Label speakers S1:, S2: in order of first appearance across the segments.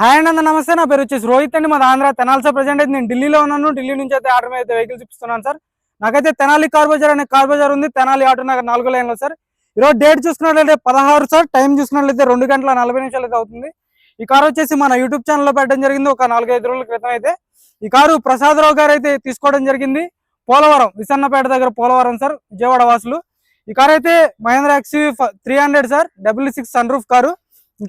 S1: Hi అండి అందరూ నమస్తే. నా పేరు వచ్చేసి రోహిత్ అండి. మాది ఆంధ్ర తెనాలి సార్. ప్రజెంట్ అయితే నేను ఢిల్లీలో ఉన్నాను. ఢిల్లీ నుంచి అయితే ఆర్డర్ మీద అయితే వెహికల్ చూపిస్తున్నాను సార్. నాకైతే తెనాలి కార్ బజార్ అనే కార్ బజార్ ఉంది. తెనాలి ఆటో నగర్ నాలుగో లైన్లో సార్. ఈరోజు డేట్ చూసుకున్నట్లయితే పదహారు సార్. టైం చూసుకున్నట్లయితే రెండు గంటల నలభై నిమిషాలు అయితే అవుతుంది. ఈ కార్ వచ్చేసి మన యూట్యూబ్ ఛానల్లో పెట్టడం జరిగింది. ఒక నాలుగైదు రోజుల క్రితం అయితే. ఈ కారు ప్రసాదరావు గారు అయితే తీసుకోవడం జరిగింది. పోలవరం విసన్నపేట దగ్గర పోలవరం సార్. విజయవాడ వాసులు. ఈ కార్ అయితే Mahindra XU three hundred sir. W six sunroof car. ఈ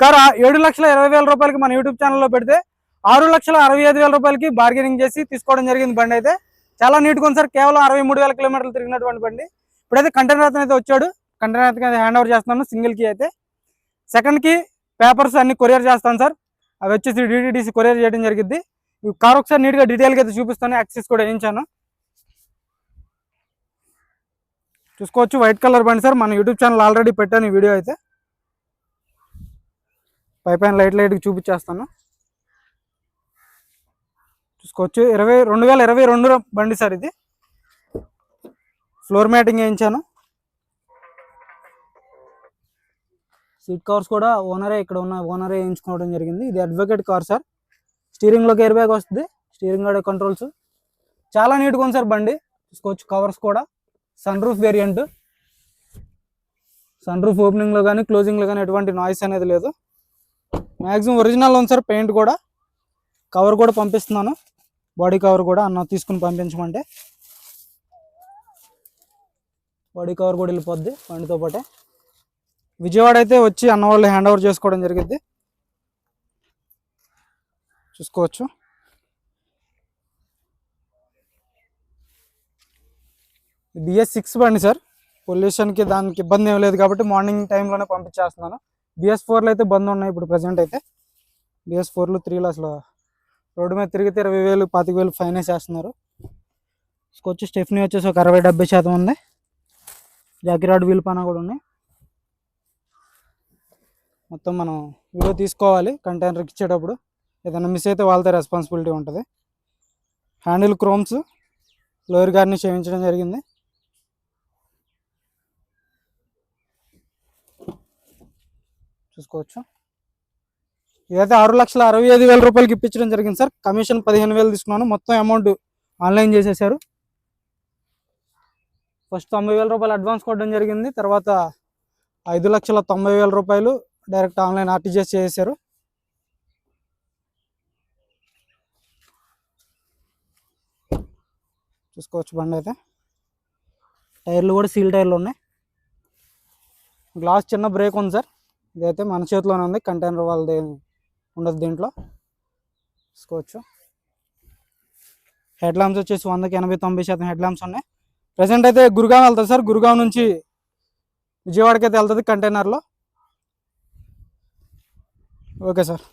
S1: ఏడు లక్షల ఇరవై వేల రూపాయలకి మన యూట్యూబ్ ఛానల్లో పెడితే ఆరు లక్షల అరవై ఐదు వేల రూపాయలకి బార్గెనింగ్ చేసి తీసుకోవడం జరిగింది బండి అయితే. చాలా నీట్గా ఉంది సార్. కేవలం అరవై మూడు వేల కిలోమీటర్లు తిరిగినటువంటి బండి. ఇప్పుడైతే కంటైనర్ అతను అయితే వచ్చాడు. కంటైనర్ అతనికి అయితే హ్యాండ్ ఓవర్ చేస్తున్నాను సింగిల్కి అయితే. సెకండ్కి పేపర్స్ అన్ని కొరియర్ చేస్తాను సార్. అవి వచ్చేసి డిటిడిసి కొరియర్ చేయడం జరిగింది కార్ ఒకసారి నీట్గా డీటెయిల్గా అయితే చూపిస్తాను. యాక్సెస్ కూడా వేయించాను చూసుకోవచ్చు వైట్ కలర్ బండి సార్. మన యూట్యూబ్ ఛానల్ ఆల్రెడీ పెట్టాను ఈ వీడియో అయితే. పై పైన లైట్ లైట్కి చూపించేస్తాను. చూసుకోవచ్చు. ఇరవై రెండు వేల ఇరవై రెండు బండి సార్ ఇది. ఫ్లోర్ మ్యాటింగ్ వేయించాను. సీట్ కవర్స్ కూడా ఓనరే ఇక్కడ ఉన్న ఓనరే వేయించుకోవడం జరిగింది. ఇది అడ్వకేట్ కార్ సార్. స్టీరింగ్లోకి ఎయిర్ బ్యాగ్ వస్తుంది. స్టీరింగ్ కూడా కంట్రోల్స్. చాలా నీట్గా ఉంది సార్ బండి. చూసుకోవచ్చు కవర్స్ కూడా. Sunroof variant. సన్ రూఫ్ ఓపెనింగ్లో కానీ క్లోజింగ్లో కానీ ఎటువంటి నాయిస్ అనేది లేదు. మ్యాక్సిమం ఒరిజినల్ ఉంది సార్ పెయింట్ కూడా. కవర్ కూడా పంపిస్తున్నాను. బాడీ కవర్ కూడా అన్న తీసుకుని పంపించమంటే. బాడీ కవర్ కూడా వెళ్ళిపోద్ది బండితో పాటే. విజయవాడ అయితే వచ్చి అన్న వాళ్ళు హ్యాండ్ ఓవర్ చేసుకోవడం జరిగింది చూసుకోవచ్చు. బిఎస్ సిక్స్ బండి సార్. పొల్యూషన్కి దానికి ఇబ్బంది ఏం లేదు కాబట్టి మార్నింగ్ టైంలోనే పంపించేస్తున్నాను. బిఎస్ ఫోర్లో అయితే బంద్ ఉన్నాయి ఇప్పుడు ప్రజెంట్ అయితే. బిఎస్ ఫోర్లు త్రీలు అసలు రోడ్డు మీద తిరిగితే ఇరవై వేలు పాతిక వేలు ఫైన్ వేసేస్తున్నారు వచ్చి స్టెఫ్నీ వచ్చేసి ఒక అరవై డెబ్బై శాతం ఉంది. జాకిరాడ్ వీల్ పైన కూడా ఉన్నాయి. మొత్తం మనం వీడియో తీసుకోవాలి కంటైనర్కి ఇచ్చేటప్పుడు. ఏదైనా మిస్ అయితే వాళ్ళతో రెస్పాన్సిబిలిటీ ఉంటుంది. హ్యాండిల్ క్రోమ్స్ లోయర్ గార్నిష్ చేయించడం జరిగింది. చూసుకోవచ్చు. ఇదైతే ఆరు లక్షల అరవై ఐదు వేల రూపాయలకి ఇప్పించడం జరిగింది సార్. కమిషన్ పదిహేను వేలు తీసుకున్నాను. మొత్తం అమౌంట్ ఆన్లైన్ చేసేసారు. ఫస్ట్ తొంభై వేల రూపాయలు అడ్వాన్స్ కొట్టడం జరిగింది. తర్వాత ఐదు లక్షల తొంభై వేల రూపాయలు డైరెక్ట్ ఆన్లైన్ ఆర్టీజీఎస్ చేసేసారు. చూసుకోవచ్చు బండి అయితే. టైర్లు కూడా సీల్ టైర్లు ఉన్నాయి. గ్లాస్ చిన్న బ్రేక్ ఉంది సార్. ఇదైతే మన చేతిలోనే ఉంది కంటైనర్ వాళ్ళది ఉండదు దీంట్లో. తీసుకోవచ్చు. హెడ్ ల్యాంప్స్ వచ్చేసి వందకి ఎనభై తొంభై శాతం హెడ్ ల్యాంప్స్ ఉన్నాయి. ప్రజెంట్ అయితే గురుగావ్ వెళ్తుంది సార్. గురుగాం నుంచి విజయవాడకి అయితే వెళ్తుంది కంటైనర్లో. Okay sir.